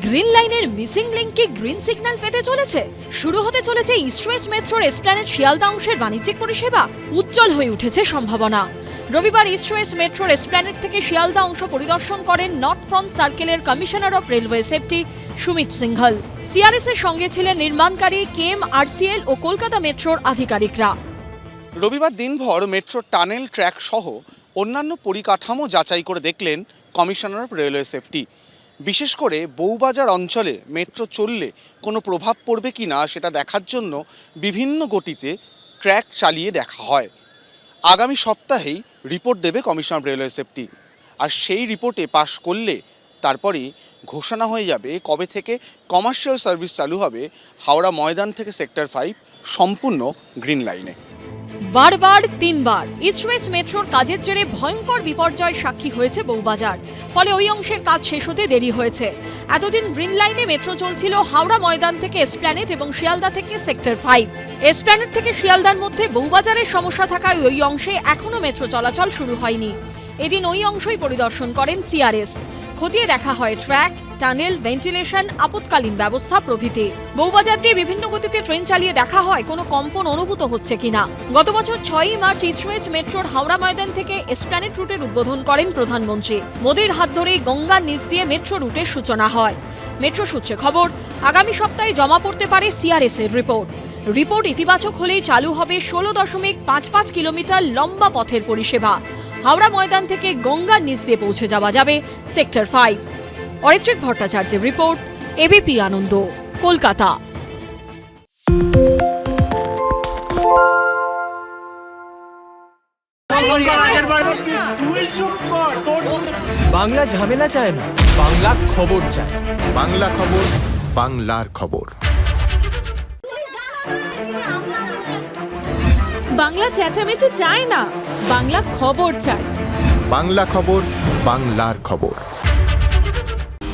Green লাইনের missing link কি green signal পেতে চলেছে। শুরু হতে চলেছে ইস্টওয়েস্ট মেট্রোর এসপ্ল্যানেড শিয়ালদা অংশের বাণিজ্যিক পরিষেবা। উজ্জ্বল হয়ে উঠেছে সম্ভাবনা। রবিবার ইস্টওয়েস্ট মেট্রোর এসপ্ল্যানেড থেকে শিয়ালদা অংশ পরিদর্শন করেন নর্থ ফ্রন্ট সার্কেলের commissioner of railway safety Sumit Singhal CRS এর সঙ্গে ছিলেন নির্মাণকারী কেএম আরসিএল ও কলকাতা মেট্রোর আধিকারিকরা। রবিবার দিনভর মেট্রো টানেল ট্র্যাক সহ অন্যান্য পরিকাঠামো যাচাই করে দেখলেন কমিশনার অফ রেলওয়ে সেফটি বিশেষ করে বউবাজার অঞ্চলে মেট্রো চললে কোনো প্রভাব পড়বে কি না সেটা দেখার জন্য বিভিন্ন গতিতে ট্র্যাক চালিয়ে দেখা হয়। আগামী সপ্তাহেই রিপোর্ট দেবে কমিশন অফ রেলওয়ে সেফটি। আর সেই রিপোর্টে পাশ করলে তারপরেই ঘোষণা হয়ে যাবে কবে থেকে কমার্শিয়াল সার্ভিস চালু হবে হাওড়া ময়দান থেকে সেক্টর ফাইভ সম্পূর্ণ গ্রিন লাইনে। বারবার, তিনবার। ইস্টওয়েস্ট মেট্রোর কাজের জেরে ভয়ঙ্কর বিপর্যয় সাক্ষী হয়েছে বউবাজার। ফলে ওই অংশের কাজ শেষ হতে দেরি হয়েছে। এতদিন গ্রিন লাইনে মেট্রো চলছিল হাওড়া ময়দান থেকে এসপ্ল্যানেট এবং শিয়ালদা থেকে সেক্টর ফাইভ এসপ্ল্যানেট থেকে শিয়ালদার মধ্যে বউবাজারের সমস্যা থাকায় ওই অংশে এখনও মেট্রো চলাচল শুরু হয়নি। এদিন ওই অংশই পরিদর্শন করেন সিআরএস খতিয়ে দেখা হয় ট্র্যাক টানেল, ভেন্টিলেশন, আপৎকালীন ব্যবস্থা প্রভৃতি। বউবাজার দিয়ে বিভিন্ন গতিতে ট্রেন চালিয়ে দেখা হয়, কোনো কম্পন অনুভূত হচ্ছে কিনা। গত বছর ছয়ই মার্চ ইস্টওয়েস্ট মেট্রোর হাওড়া ময়দান থেকে এসপ্ল্যানেট রুটের উদ্বোধন করেন প্রধানমন্ত্রী। মোদীর হাত ধরেই গঙ্গার নিচ দিয়ে মেট্রো রুটের সূচনা হয়। মেট্রো সূত্রে খবর, আগামী সপ্তাহে জমা পড়তে পারে সিআরএস এর রিপোর্ট। রিপোর্ট ইতিবাচক হলেই চালু হবে ষোলো দশমিক পাঁচ পাঁচ কিলোমিটার লম্বা পথের পরিষেবা। হাওড়া ময়দান থেকে গঙ্গার নিচ দিয়ে পৌঁছে যাওয়া যাবে সেক্টর ফাইভ। অরিত্রিক ভট্টাচার্যের রিপোর্ট এবিপি আনন্দ কলকাতা। বাংলা ঝামেলা চায় না বাংলা খবর চায়। বাংলা খবর বাংলার খবর। বাংলা চেঁচামেচি চায় না বাংলা খবর চায়। বাংলা খবর বাংলার খবর।